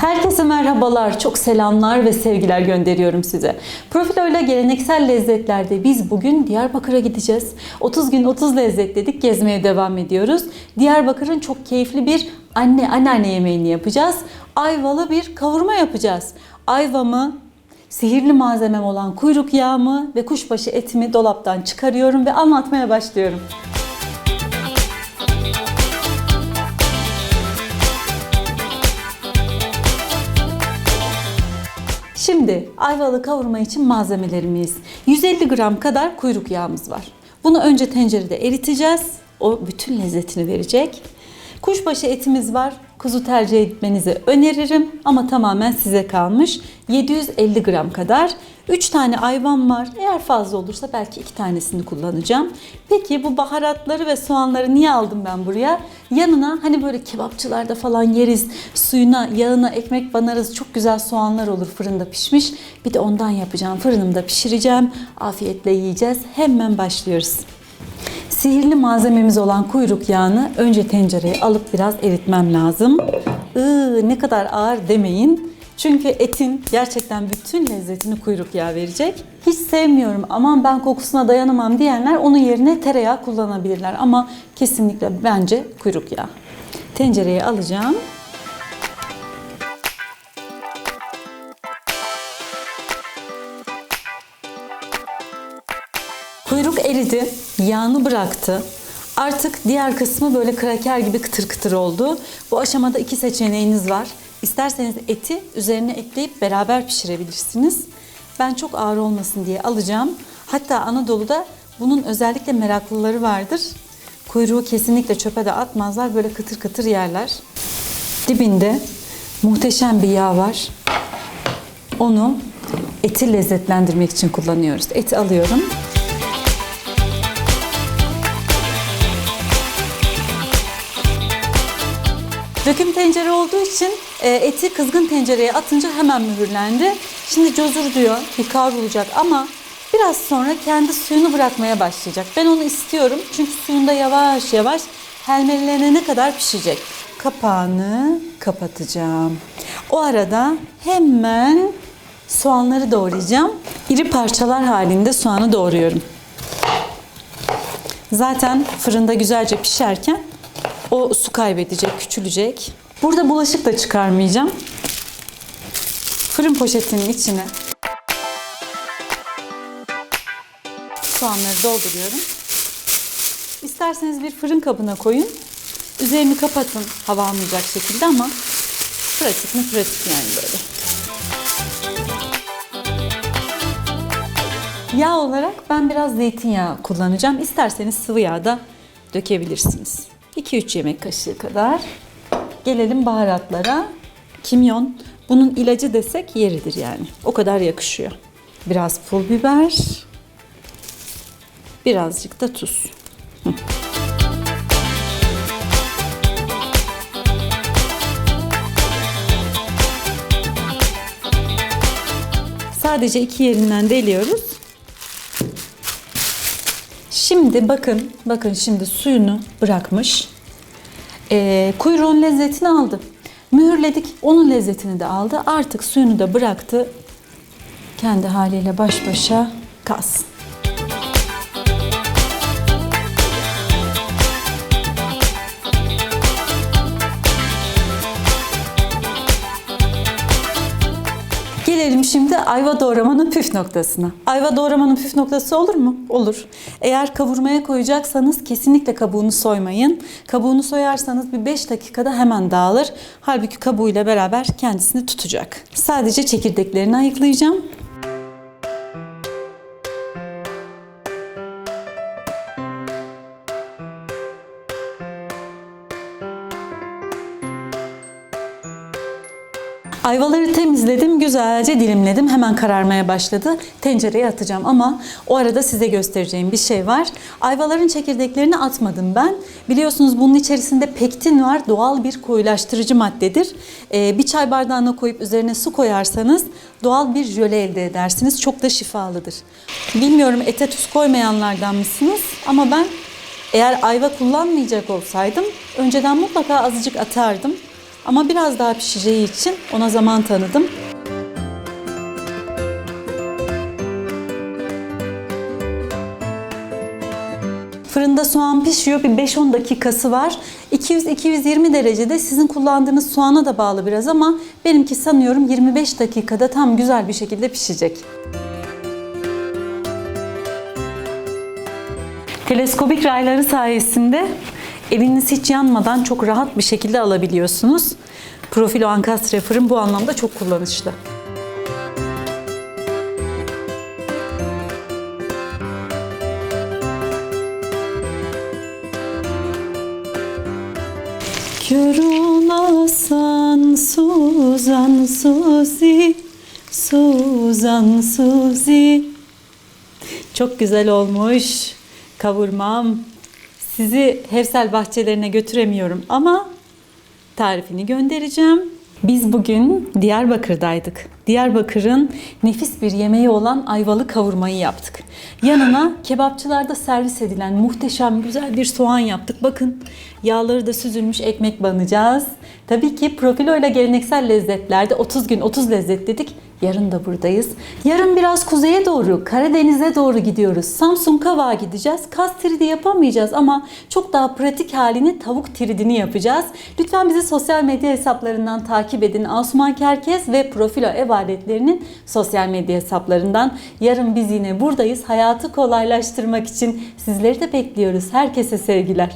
Herkese merhabalar, çok selamlar ve sevgiler gönderiyorum size. Profilo ile geleneksel lezzetlerde biz bugün Diyarbakır'a gideceğiz. 30 gün 30 lezzet dedik, gezmeye devam ediyoruz. Diyarbakır'ın çok keyifli bir anne anneanne yemeğini yapacağız. Ayvalı bir kavurma yapacağız. Ayvamı, sihirli malzemem olan kuyruk yağımı ve kuşbaşı etimi dolaptan çıkarıyorum ve anlatmaya başlıyorum. Şimdi ayvalı kavurma için malzemelerimiz 150 gram kadar kuyruk yağımız var. Bunu önce tencerede eriteceğiz. O bütün lezzetini verecek. Kuşbaşı etimiz var. Kuzu tercih etmenizi öneririm ama tamamen size kalmış. 750 gram kadar. 3 tane ayvan var. Eğer fazla olursa belki 2 tanesini kullanacağım. Peki bu baharatları ve soğanları niye aldım ben buraya? Yanına hani böyle kebapçılarda falan yeriz. Suyuna, yağına ekmek banarız. Çok güzel soğanlar olur fırında pişmiş. Bir de ondan yapacağım. Fırınımda pişireceğim. Afiyetle yiyeceğiz. Hemen başlıyoruz. Sihirli malzememiz olan kuyruk yağını önce tencereye alıp biraz eritmem lazım. Iı, ne kadar ağır demeyin. Çünkü etin gerçekten bütün lezzetini kuyruk yağı verecek. Hiç sevmiyorum aman ben kokusuna dayanamam diyenler onun yerine tereyağı kullanabilirler. Ama kesinlikle bence kuyruk yağı. Tencereye alacağım. Eridi, yağını bıraktı. Artık diğer kısmı böyle kraker gibi kıtır kıtır oldu. Bu aşamada iki seçeneğiniz var. İsterseniz eti üzerine ekleyip beraber pişirebilirsiniz. Ben çok ağır olmasın diye alacağım. Hatta Anadolu'da bunun özellikle meraklıları vardır. Kuyruğu kesinlikle çöpe de atmazlar. Böyle kıtır kıtır yerler. Dibinde muhteşem bir yağ var. Onu eti lezzetlendirmek için kullanıyoruz. Eti alıyorum. Tencere olduğu için e, eti kızgın tencereye atınca hemen mühürlendi. Şimdi cozur diyor, bir kavrulacak ama biraz sonra kendi suyunu bırakmaya başlayacak. Ben onu istiyorum çünkü suyunda yavaş yavaş helmelenene kadar pişecek. Kapağını kapatacağım. O arada hemen soğanları doğrayacağım. İri parçalar halinde soğanı doğruyorum. Zaten fırında güzelce pişerken o su kaybedecek, küçülecek. Burada bulaşık da çıkarmayacağım. Fırın poşetinin içine soğanları dolduruyorum. İsterseniz bir fırın kabına koyun. Üzerini kapatın hava almayacak şekilde ama pratik mi pratik yani böyle. Yağ olarak ben biraz zeytinyağı kullanacağım. İsterseniz sıvı yağ da dökebilirsiniz. 2-3 yemek kaşığı kadar. Gelelim baharatlara. Kimyon. Bunun ilacı desek yeridir yani. O kadar yakışıyor. Biraz pul biber. Birazcık da tuz. Sadece iki yerinden deliyoruz. Şimdi bakın, bakın şimdi suyunu bırakmış. Ee, kuyruğun lezzetini aldı. Mühürledik, onun lezzetini de aldı. Artık suyunu da bıraktı. Kendi haliyle baş başa kalsın. Gelelim şimdi ayva doğramanın püf noktasına. Ayva doğramanın püf noktası olur mu? Olur. Eğer kavurmaya koyacaksanız kesinlikle kabuğunu soymayın. Kabuğunu soyarsanız bir 5 dakikada hemen dağılır. Halbuki kabuğuyla beraber kendisini tutacak. Sadece çekirdeklerini ayıklayacağım. Ayvaları temizledim, güzelce dilimledim. Hemen kararmaya başladı. Tencereye atacağım ama o arada size göstereceğim bir şey var. Ayvaların çekirdeklerini atmadım ben. Biliyorsunuz bunun içerisinde pektin var. Doğal bir koyulaştırıcı maddedir. Ee, bir çay bardağına koyup üzerine su koyarsanız doğal bir jöle elde edersiniz. Çok da şifalıdır. Bilmiyorum ete tuz koymayanlardan mısınız? Ama ben eğer ayva kullanmayacak olsaydım önceden mutlaka azıcık atardım. Ama biraz daha pişeceği için ona zaman tanıdım. Fırında soğan pişiyor. Bir 5-10 dakikası var. 200-220 derecede sizin kullandığınız soğana da bağlı biraz ama benimki sanıyorum 25 dakikada tam güzel bir şekilde pişecek. Teleskopik rayları sayesinde eliniz hiç yanmadan çok rahat bir şekilde alabiliyorsunuz. Profilo ankastre fırın bu anlamda çok kullanışlı. Kör olasan Suzan Suzi Suzan Suzi Çok güzel olmuş kavurmam. Sizi Hevsel bahçelerine götüremiyorum ama tarifini göndereceğim. Biz bugün Diyarbakır'daydık. Diyarbakır'ın nefis bir yemeği olan ayvalı kavurmayı yaptık. Yanına kebapçılarda servis edilen muhteşem güzel bir soğan yaptık. Bakın yağları da süzülmüş ekmek banacağız. Tabii ki profilo ile geleneksel lezzetlerde 30 gün 30 lezzet dedik. Yarın da buradayız. Yarın biraz kuzeye doğru, Karadeniz'e doğru gidiyoruz. Samsun Kavağa gideceğiz. Kas tridi yapamayacağız ama çok daha pratik halini tavuk tridini yapacağız. Lütfen bizi sosyal medya hesaplarından takip edin. Asuman Kerkez ve Profilo ev aletlerinin sosyal medya hesaplarından. Yarın biz yine buradayız. Hayatı kolaylaştırmak için sizleri de bekliyoruz. Herkese sevgiler.